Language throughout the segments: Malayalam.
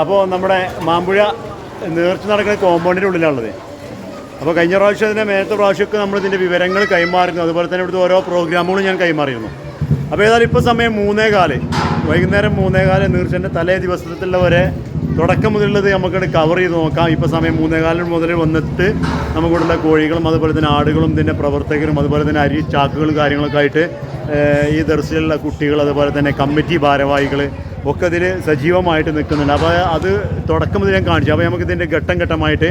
അപ്പോൾ നമ്മുടെ മാമ്പുഴ നേർച്ച നടക്കുന്ന കോമ്പൗണ്ടിന്റെ ഉള്ളിലാണുള്ളത്. അപ്പോൾ കഴിഞ്ഞ പ്രാവശ്യം അതിന്റെ മേലത്തെ പ്രാവശ്യമൊക്കെ നമ്മൾ ഇതിന്റെ വിവരങ്ങൾ കൈമാറുന്നു അതുപോലെ തന്നെ ഇവിടുത്തെ ഓരോ പ്രോഗ്രാമുകളും ഞാൻ കൈമാറിയിരുന്നു. അപ്പോൾ ഏതായാലും ഇപ്പോൾ സമയം മൂന്നേ കാൽ വൈകുന്നേരം മൂന്നേ കാൽ നീർച്ചന്റെ തലേ ദിവസത്തിലുള്ള വരെ തുടക്കം മുതലുള്ളത് നമുക്കത് കവർ ചെയ്ത് നോക്കാം. ഇപ്പോൾ സമയം മൂന്നേ കാലിന് മുതൽ വന്നിട്ട് നമുക്കിവിടെയുള്ള കോഴികളും അതുപോലെ തന്നെ ആടുകളും ഇതിന്റെ പ്രവർത്തകരും അതുപോലെ തന്നെ അരി ചാക്കുകളും കാര്യങ്ങളൊക്കെ ആയിട്ട് ഈ ദർശനമുള്ള കുട്ടികൾ അതുപോലെ തന്നെ കമ്മിറ്റി ഭാരവാഹികൾ ഒക്കെ ഇതിൽ സജീവമായിട്ട് നിൽക്കുന്നുണ്ട്. അപ്പോൾ അത് തുടക്കം മുതൽ ഞാൻ കാണിച്ചു. അപ്പോൾ നമുക്ക് ഇതിന്റെ ഘട്ടം ഘട്ടമായിട്ട്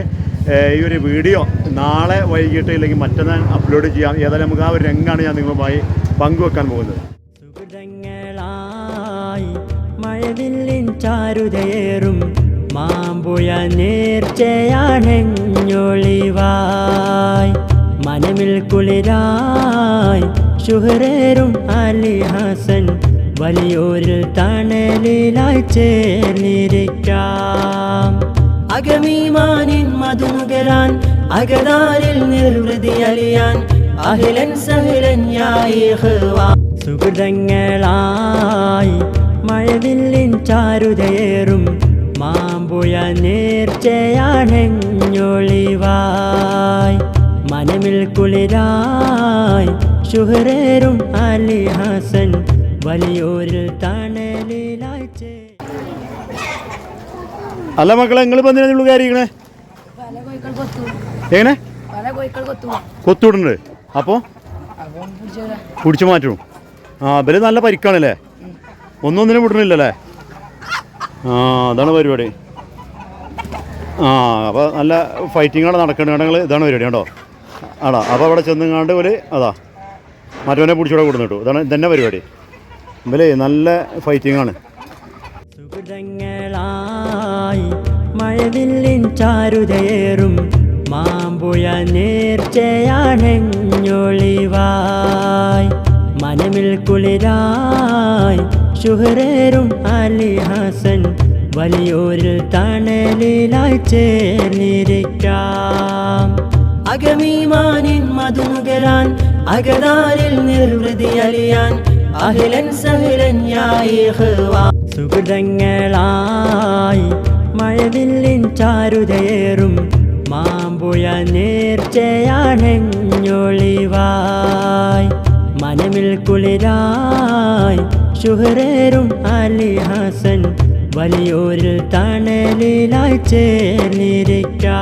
ഈ ഒരു വീഡിയോ നാളെ വൈകിട്ട് ഇല്ലെങ്കിൽ മറ്റന്നാൾ അപ്ലോഡ് ചെയ്യാം. ഏതായാലും നമുക്ക് ആ ഒരു രംഗമാണ് ഞാൻ നിങ്ങളുമായി പങ്കുവെക്കാൻ പോകുന്നത്. മഴവില്ലിൻ ചാരുതയേറും നേർച്ചയാണെഞ്ഞൊളിവായി മനമിൽ കുളിരായി ശുഹരേറും അലി ഹസൻ വലിയൊരു തണലിലായി ചേർന്നിരിക്കാം. അകമീമാനിൻ മധുനുകരാൻ അകതാരിൽ നിർവൃതി അറിയാൻ അഹിലൻ സഹിലൻ സുഹൃതങ്ങളായി മഴവില്ലിൻ ചാരുതയേറും മാമ്പുഴ നേർച്ചയാണെഞ്ഞൊളിവായി. മനമിൽ കുളിരായി ശുഹരേറും അലി ഹസൻ വലിയൊരു അല്ല മക്കളെ നിങ്ങൾ ഇപ്പം എന്തിനാ നിങ്ങൾ കയറിയിരിക്കണേ? എങ്ങനെ? കൊത്തുവിടുന്നുണ്ട് അപ്പോൾ അപ്പം? പിടിച്ചു മാറ്റും. ആ ഇവർ നല്ല പരിക്കാണല്ലേ? ഒന്നൊന്നിനും വിടണില്ലല്ലേ ആ അതാണ് പരിപാടി. ആ അപ്പോൾ നല്ല ഫൈറ്റിങ്ങാണ് ആണ് നടക്കേണ്ടത് നിങ്ങൾ ഇതാണ് പരിപാടി കേട്ടോ ആടാ അപ്പോൾ അവിടെ ചെന്നുങ്ങാണ്ട് ഒരു അതാ മറ്റവനെ പിടിച്ചോടെ കൊടുന്നു കേട്ടോ ഇതാണ് ഇതന്നെ പരിപാടി. ഇവർ നല്ല ഫൈറ്റിംഗ് ആണ്. സുഹൃതങ്ങളായി മഴവില്ലിൻ ചാരുതയേറും നേർച്ചയാണെഞ്ഞൊളിവായി മനമിൽ കുളിരായി ഷുഹറേറും അലി ഹസൻ വലിയൊരു തണലിലായി ചേർന്നിരിക്കാം. അകമീമാനിൻ മധുനുകരാൻ അകതാരിൽ നിർവൃതി അറിയാൻ അഹിലൻ സഹിലൻ സുഹൃതങ്ങളായി മഴവില്ലിൻ ചാരുതയേറും മാമ്പുഴ നേർച്ചയാണെഞ്ഞൊളിവായി. മനമിൽ കുളിരായി ഷുഹറേറും അലി ഹസൻ വലിയൊരു തണലിലായി ചേർന്നിരിക്കാം.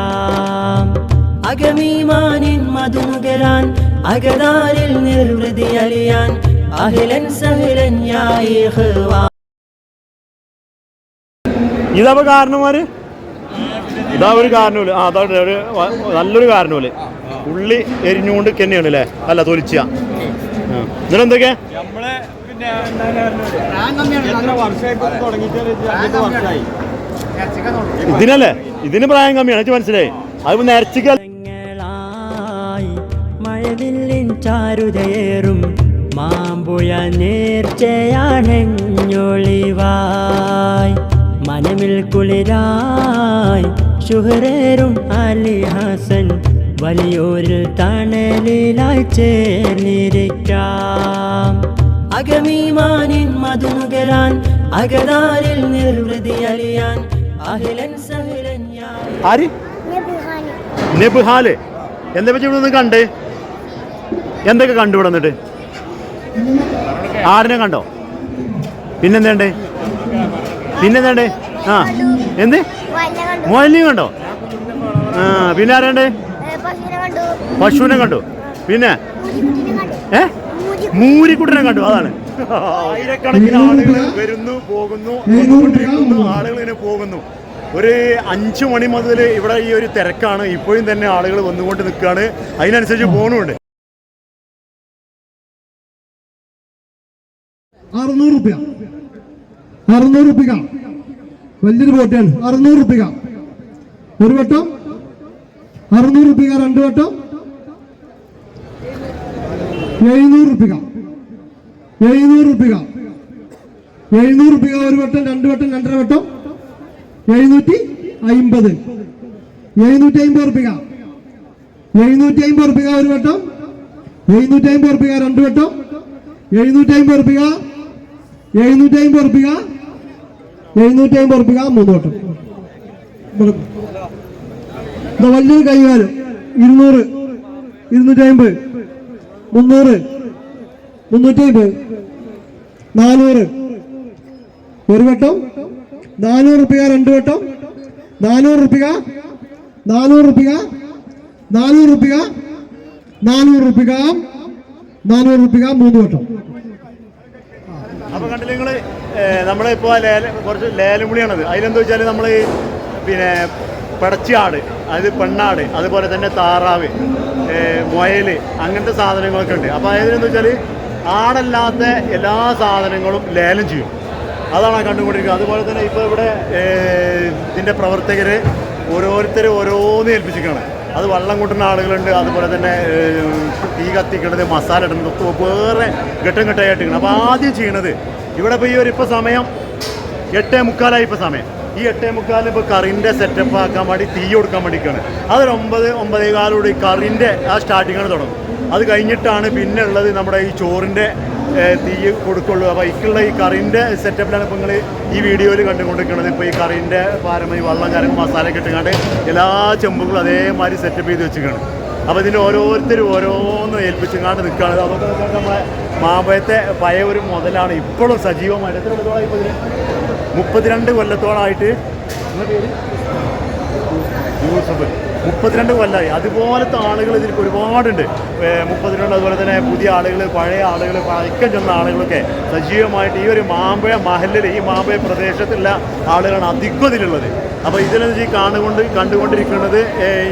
അകമീമാനിൻ മധുനുകരാൻ അകതാരിൽ നിർവൃതി അറിയാൻ അഹിലൻ സഹിലൻ കാരണന്മാര് ഇതാ ഒരു കാരണമില്ല ആ അതാ ഒരു നല്ലൊരു കാരണമില്ല ഉള്ളി എരിഞ്ഞുകൊണ്ട് തന്നെയാണ് അല്ലേ അല്ല തൊലിച്ച. ഇതിനല്ലേ? ഇതിന് പ്രായം കമ്മിയാണ്. എനിക്ക് മനസ്സിലായി. അത് മഴവില്ലിൻ ചാരുതയേറും മാമ്പുഴ നേർച്ചയാണെഞ്ഞൊളിവായി മനമിൽ കുളിരായി. ശുഹരേറും അലി ഹസൻ വലിയോരിൽ തണലിലായി ചേർന്നിരിക്കാം. അകമീമാനിൻ മധുനുകരാൻ അകതാരിൽ നിർവൃതി അലിയാൻ അഹിലൻ സഹിലൻ ആര്? നെബുഹാൽ. എന്താ പറ്റി ഇവിടെ നിന്ന് കണ്ടേ? എന്തൊക്കെ കണ്ടു ഇവിടെ ആടിനെ കണ്ടോ? പിന്നെന്തേണ്ടേ? പിന്നെന്തേണ്ടേ? ആ എന്ത്? മോലിനെയും കണ്ടോ? ആ പിന്നെ ആരണ്ടേ? പശുവിനെ കണ്ടു. പിന്നെ? ഏ? മൂരിക്കുട്ടനെ കണ്ടു അതാണ്. ആയിരക്കണക്കിന് ആളുകൾ വരുന്നു പോകുന്നു വന്നുകൊണ്ടിരിക്കുന്നു ആളുകൾ ഇങ്ങനെ പോകുന്നു. ഒരു അഞ്ചു മണി മുതൽ ഇവിടെ ഈ ഒരു തിരക്കാണ്. ഇപ്പോഴും തന്നെ ആളുകൾ വന്നുകൊണ്ട് നിൽക്കുകയാണ്. അതിനനുസരിച്ച് പോകണമുണ്ട് അറുന്നൂറ് റുപ്യ. അറുന്നൂറ് റുപ്യ വലിയൊരു ബോട്ടിയാണ് അറുന്നൂറ് റുപ്യ ഒരു വട്ടം. അറുന്നൂറ് റുപ്യ രണ്ട് വട്ടം. എഴുന്നൂറ് റുപ്യ എഴുന്നൂറ് റുപ്യ എഴുന്നൂറ് റുപ്യ ഒരു വട്ടം രണ്ട് വട്ടം രണ്ടര വട്ടം. എഴുന്നൂറ്റി അയിമ്പത്. എഴുന്നൂറ്റി അയിമ്പത് റുപ്യ എഴുന്നൂറ്റി അയിമ്പത് റുപ്യ ഒരു വട്ടം. എഴുന്നൂറ്റി അയിമ്പത് റുപ്യ രണ്ട് വട്ടം. എഴുന്നൂറ്റി അമ്പത് റുപ്യ എഴുന്നൂറ്റി അമ്പത് ഉറപ്പിക്ക എഴുന്നൂറ്റി അമ്പത് ഉറപ്പിക മൂന്നോട്ട് വലിയൊരു കൈകാലം. ഇരുന്നൂറ് ഇരുന്നൂറ്റി അമ്പത് മുന്നൂറ് മുന്നൂറ്റി അമ്പത് നാനൂറ്. ഒരു വട്ടം നാനൂറ് റുപ്യ രണ്ട് വട്ടം. നാനൂറ് റുപ്യ നാനൂറ് റുപ്യ നാനൂറ് റുപ്യ നാനൂറ് റുപ്യ നാനൂറ് റുപ്യ മൂന്ന് വട്ടം. അപ്പൊ കണ്ടില്ല നിങ്ങൾ നമ്മളിപ്പോ ലേല കുറച്ച് ലേലം വിളിയാണത് അതിലെന്താ വെച്ചാൽ നമ്മൾ പിന്നെ പടച്ചിയാട് അതായത് പെണ്ണാട് അതുപോലെ തന്നെ താറാവ് മുയൽ അങ്ങനത്തെ സാധനങ്ങളൊക്കെ ഉണ്ട്. അപ്പോൾ അതായത് വെച്ചാൽ ആടല്ലാത്ത എല്ലാ സാധനങ്ങളും ലേലം ചെയ്യും. അതാണ് കണ്ടുകൊണ്ടിരിക്കുന്നത് അതുപോലെ തന്നെ ഇപ്പോൾ ഇവിടെ ഇതിന്റെ പ്രവർത്തകർ ഓരോരുത്തർ ഓരോന്ന് ഏൽപ്പിച്ചിരിക്കുകയാണ്. അത് വള്ളം കൂട്ടുന്ന ആളുകളുണ്ട്. അതുപോലെ തന്നെ തീ കത്തിക്കണത് മസാല ഇടുന്നത് വേറെ ഘട്ടം ഘട്ടമായിട്ടിരിക്കണം അപ്പോൾ ആദ്യം ചെയ്യണത് ഇവിടെ ഇപ്പോൾ ഈ ഒരു ഇപ്പോൾ സമയം എട്ടേ മുക്കാലായി ഇപ്പോൾ സമയം. ഈ എട്ടേ മുക്കാലിൽ ഇപ്പോൾ കറിന്റെ സെറ്റപ്പ് ആക്കാൻ വേണ്ടി തീ കൊടുക്കാൻ വേണ്ടിയിട്ടാണ് അതൊരു ഒമ്പത് ഒമ്പതേ കാലോട് ഈ കറിന്റെ ആ സ്റ്റാർട്ടിങ്ങാണ് തുടങ്ങും അത് കഴിഞ്ഞിട്ടാണ് പിന്നെ ഉള്ളത് നമ്മുടെ ഈ ചോറിന്റെ തീ കൊടുക്കുള്ളൂ. അപ്പോൾ ഇക്കുള്ള ഈ കറിന്റെ സെറ്റപ്പിലാണ് ഇപ്പോൾ നിങ്ങൾ ഈ വീഡിയോയിൽ കണ്ടുകൊണ്ടിരിക്കുന്നത് ഇപ്പോൾ ഈ കറിന്റെ പാരമ്പര്യം വെള്ളം കാര്യങ്ങൾ മസാല കിട്ടുകൊണ്ട് എല്ലാ ചെമ്പുകളും അതേമാതിരി സെറ്റപ്പ് ചെയ്ത് വെച്ചിരിക്കുകയാണ് അപ്പോൾ ഇതിന്റെ ഓരോരുത്തരും ഓരോന്ന് ഏൽപ്പിച്ചുങ്ങാണ്ട് നിൽക്കുകയാണ് അതൊക്കെ നമ്മളെ മാമ്പഴത്തെ പഴയ ഒരു മുതലാണ് ഇപ്പോഴും സജീവമായിട്ട്. എത്ര കൊല്ലത്തോളം ഇപ്പോൾ ഇതിന്? മുപ്പത്തിരണ്ട് കൊല്ലത്തോളമായിട്ട് യൂസഫ് മുപ്പത്തിരണ്ട് കൊല്ലമായി അതുപോലത്തെ ആളുകൾ ഇതിൽ ഒരുപാടുണ്ട്. മുപ്പത്തിരണ്ട് അതുപോലെ തന്നെ പുതിയ ആളുകൾ പഴയ ആളുകൾ പഴക്കം ചെന്ന ആളുകളൊക്കെ സജീവമായിട്ട് ഈ ഒരു മാമ്പഴ മഹലിൽ ഈ മാമ്പഴ പ്രദേശത്തുള്ള ആളുകളാണ് അധികം ഇതിലുള്ളത് അപ്പോൾ ഇതിലെന്ന് ഈ കാണുകൊണ്ട് കണ്ടുകൊണ്ടിരിക്കുന്നത്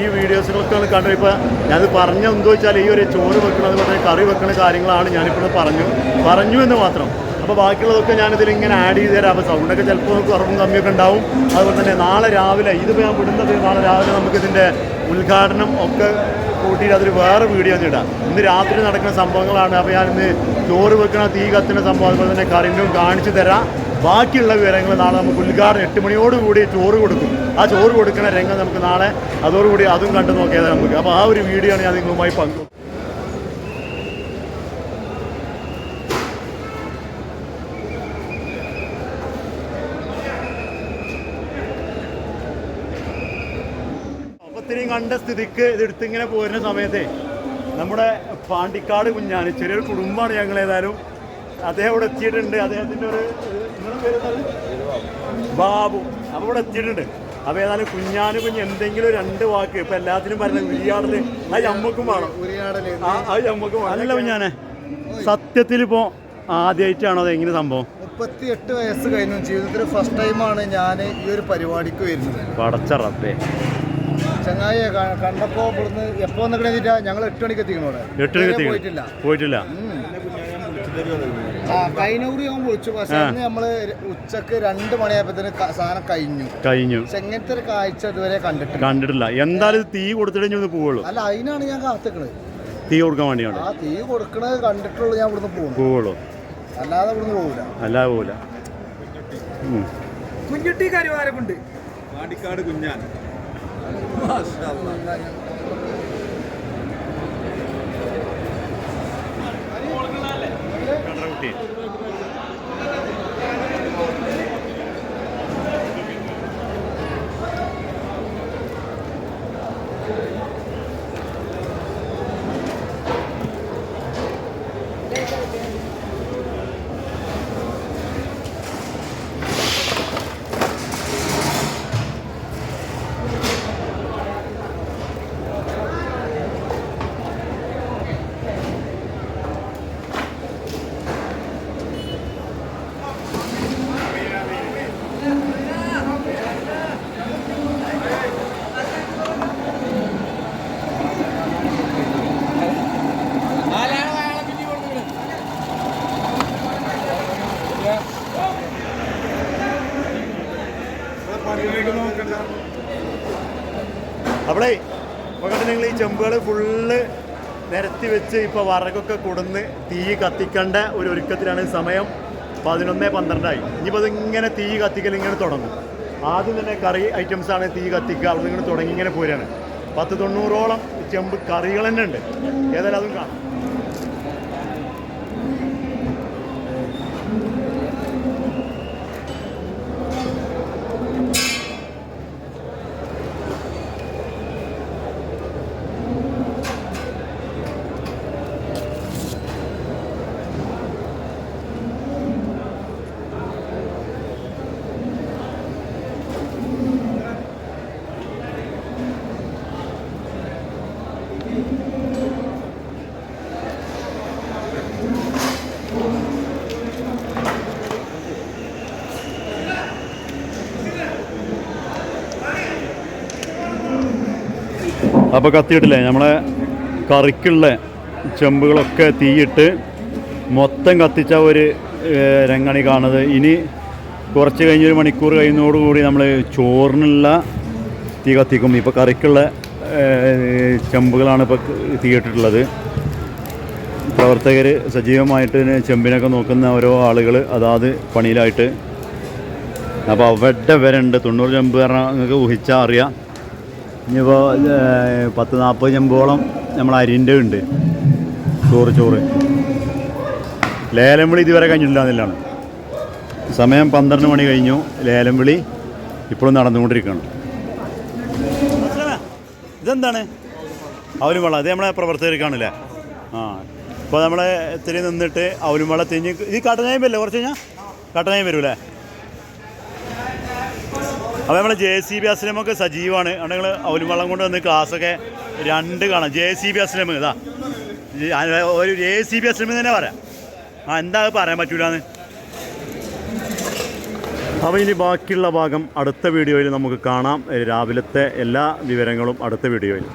ഈ വീഡിയോസുകളൊക്കെ കണ്ടു. ഇപ്പോൾ ഞാനത് പറഞ്ഞ എന്തോ വെച്ചാൽ ഈ ഒരു ചോറ് വെക്കുന്നത് തന്നെ കറി വെക്കുന്ന കാര്യങ്ങളാണ് ഞാനിപ്പോൾ പറഞ്ഞു പറഞ്ഞു എന്ന് മാത്രം. അപ്പോൾ ബാക്കിയുള്ളതൊക്കെ ഞാനിതിൽ ഇങ്ങനെ ആഡ് ചെയ്ത് തരാം. അപ്പോൾ സൗണ്ടൊക്കെ ചിലപ്പോൾ കുറവും കമ്മിയൊക്കെ ഉണ്ടാവും. അതുപോലെ തന്നെ നാളെ രാവിലെ ഇതിപ്പോൾ ഞാൻ വിടുന്നത് നാളെ രാവിലെ നമുക്കിതിന്റെ ഉദ്ഘാടനം ഒക്കെ കൂട്ടിയിട്ട് അതൊരു വേറെ വീഡിയോ ഒന്ന് ഇടാം. ഇന്ന് രാത്രി നടക്കുന്ന സംഭവങ്ങളാണ്. അപ്പോൾ ഞാൻ ഇന്ന് ചോറ് വെക്കുന്ന തീ കത്തുന്ന സംഭവം അതുപോലെ തന്നെ കറിനും കാണിച്ചു തരാം. ബാക്കിയുള്ള വിവരങ്ങൾ നാളെ നമുക്ക് ഉദ്ഘാടനം എട്ട് മണിയോടുകൂടി ചോറ് കൊടുക്കും. ആ ചോറ് കൊടുക്കുന്ന രംഗം നമുക്ക് നാളെ അതോടുകൂടി അതും കണ്ടു നോക്കിയതാണ് നമുക്ക്. അപ്പോൾ ആ ഒരു വീഡിയോ ആണ് ഞാൻ നിങ്ങളുമായി പങ്കു ഒത്തിരിയും കണ്ട സ്ഥിതിക്ക് ഇതെടുത്ത് ഇങ്ങനെ പോരുന്ന സമയത്തെ നമ്മുടെ പാണ്ടിക്കാട് കുഞ്ഞാണ് ചെറിയൊരു കുടുംബമാണ് ഞങ്ങൾ ഏതായാലും. അദ്ദേഹം ഇവിടെ എത്തിയിട്ടുണ്ട്. അദ്ദേഹത്തിന്റെ ഒരു? ബാബു. അപ്പോൾ ഇവിടെ എത്തിയിട്ടുണ്ട്. അപ്പോൾ ഏതായാലും കുഞ്ഞാന് കുഞ്ഞ് എന്തെങ്കിലും രണ്ട് വാക്ക് ഇപ്പം എല്ലാത്തിനും പറയുന്നത് ഉരിയാടൽ. അത് ഞമ്മക്കും വേണം. ആ അത് ഞമ്മക്കും വേണം. അല്ല കുഞ്ഞാനെ സത്യത്തിൽ ഇപ്പോൾ ആദ്യമായിട്ടാണോ അത് എങ്ങനെ സംഭവം? മുപ്പത്തി എട്ട് വയസ്സ് കഴിഞ്ഞു. ജീവിതത്തിൽ ഫസ്റ്റ് ടൈമാണ് ഞാൻ ഈ ഒരു പരിപാടിക്ക് വരുന്നത്. പടച്ച റബ്ബേ. ചങ്ങായി കണ്ടപ്പോ ഇവിടുന്ന് എപ്പോ എന്നിട്ടാ ഞങ്ങൾ എട്ട് മണിക്ക് എത്തിക്കണോടെ എട്ട് മണിക്ക് പോയിട്ടില്ല. പോയിട്ടില്ല? ആ കഴിഞ്ഞൂറി ഞാൻ വിളിച്ചു. പക്ഷെ. അന്ന് നമ്മൾ ഉച്ചയ്ക്ക് രണ്ട് മണിയായപ്പോഴത്തേന് സാധനം കഴിഞ്ഞു. കഴിഞ്ഞു. എങ്ങനത്തെ ഒരു കാഴ്ച ഇതുവരെ കണ്ടിട്ടില്ല. കണ്ടിട്ടില്ല. എന്തായാലും തീ കൊടുത്തിട്ട് പോവുള്ളൂ. അല്ല അതിനാണ് ഞാൻ കാത്തിക്കണത് തീ കൊടുക്കാൻ വേണ്ടിയാണ്. ആ തീ കൊടുക്കണത് കണ്ടിട്ടുള്ളൂ ഞാൻ ഇവിടുന്ന് പോകും പോവുള്ളൂ. അല്ലാതെ ഇവിടുന്ന് പോവില്ല അല്ലാതെ പോവില്ല. കുഞ്ഞുട്ടി കരുവാരമുണ്ട്. വാടിക്കാട് കുഞ്ഞാൻ. കണ്ടറകുട്ടി. അവിടെ ഇപ്പോൾ കണ്ട് നിങ്ങൾ ഈ ചെമ്പുകൾ ഫുള്ള് നിരത്തി വെച്ച് ഇപ്പോൾ വറകൊക്കെ കൊടുന്ന് തീ കത്തിക്കേണ്ട ഒരു ഒരുക്കത്തിലാണ് സമയം. പതിനൊന്ന് പന്ത്രണ്ടായി. ഇനിയിപ്പോൾ അതിങ്ങനെ തീ കത്തിക്കൽ ഇങ്ങനെ തുടങ്ങും. ആദ്യം തന്നെ കറി ഐറ്റംസാണ് തീ കത്തിക്കുക. അവിടെ ഇങ്ങനെ തുടങ്ങി ഇങ്ങനെ പോരാണ്. പത്ത് തൊണ്ണൂറോളം ചെമ്പ് കറികൾ തന്നെ ഉണ്ട്. ഏതായാലും അതും കാണാം. അപ്പോൾ കത്തിയിട്ടില്ലേ? നമ്മളെ കറിക്കുള്ള ചെമ്പുകളൊക്കെ തീയിട്ട് മൊത്തം കത്തിച്ച ഒരു രംഗണി കാണുന്നത്. ഇനി കുറച്ച് കഴിഞ്ഞൊരു മണിക്കൂർ കഴിയുന്നതോടുകൂടി നമ്മൾ ചോറിനുള്ള തീ കത്തിക്കും. ഇപ്പോൾ കറിക്കുള്ള ചെമ്പുകളാണ് ഇപ്പോൾ തീയിട്ടിട്ടുള്ളത്. പ്രവർത്തകർ സജീവമായിട്ട് ചെമ്പിനൊക്കെ നോക്കുന്ന ഓരോ ആളുകൾ അതാത് പണിയിലായിട്ട്. അപ്പോൾ അവിടെ വരെ തൊണ്ണൂറ് ചെമ്പ് കാരണം നിങ്ങൾക്ക് ഊഹിച്ചാൽ അറിയാം. ഇനിയിപ്പോൾ പത്ത് നാൽപ്പത് ചെമ്പോളം നമ്മൾ അരിന്റെ ഉണ്ട്. ചോറ് ചോറ്. ലേലം വിളി ഇതുവരെ കഴിഞ്ഞിട്ടില്ലാന്നില്ലാണ്. സമയം പന്ത്രണ്ട് മണി കഴിഞ്ഞു. ലേലം വിളി ഇപ്പോഴും നടന്നുകൊണ്ടിരിക്കുകയാണ്. ഇതെന്താണ്? അവലും വെള്ളം നമ്മളെ നമ്മളെ പ്രവർത്തകർക്കാണല്ലേ ആ. ഇപ്പോൾ നമ്മളെ ഇത്തിരി നിന്നിട്ട് അവലും വെള്ളം തിഞ്ഞ് ഇത് കട്ടനായും വരില്ലേ കുറച്ച് കഴിഞ്ഞാൽ കട്ടനായും വരൂലേ അപ്പോൾ നമ്മൾ ജെ സി ബി അസ്ലമൊക്കെ സജീവമാണ് അവിടെ നിങ്ങൾ അവലും വെള്ളം കൊണ്ട് വന്ന് ക്ലാസ്സൊക്കെ രണ്ട് കാണാം. ജെ സി ബി അസ്ലം ഇതാ. ഒരു ജെ സി ബി അസ്ലം തന്നെ പറയാം. ആ എന്താ പറയാൻ പറ്റൂലെന്ന്? അപ്പോൾ ഇനി ബാക്കിയുള്ള ഭാഗം അടുത്ത വീഡിയോയിൽ നമുക്ക് കാണാം. രാവിലത്തെ എല്ലാ വിവരങ്ങളും അടുത്ത വീഡിയോയിൽ.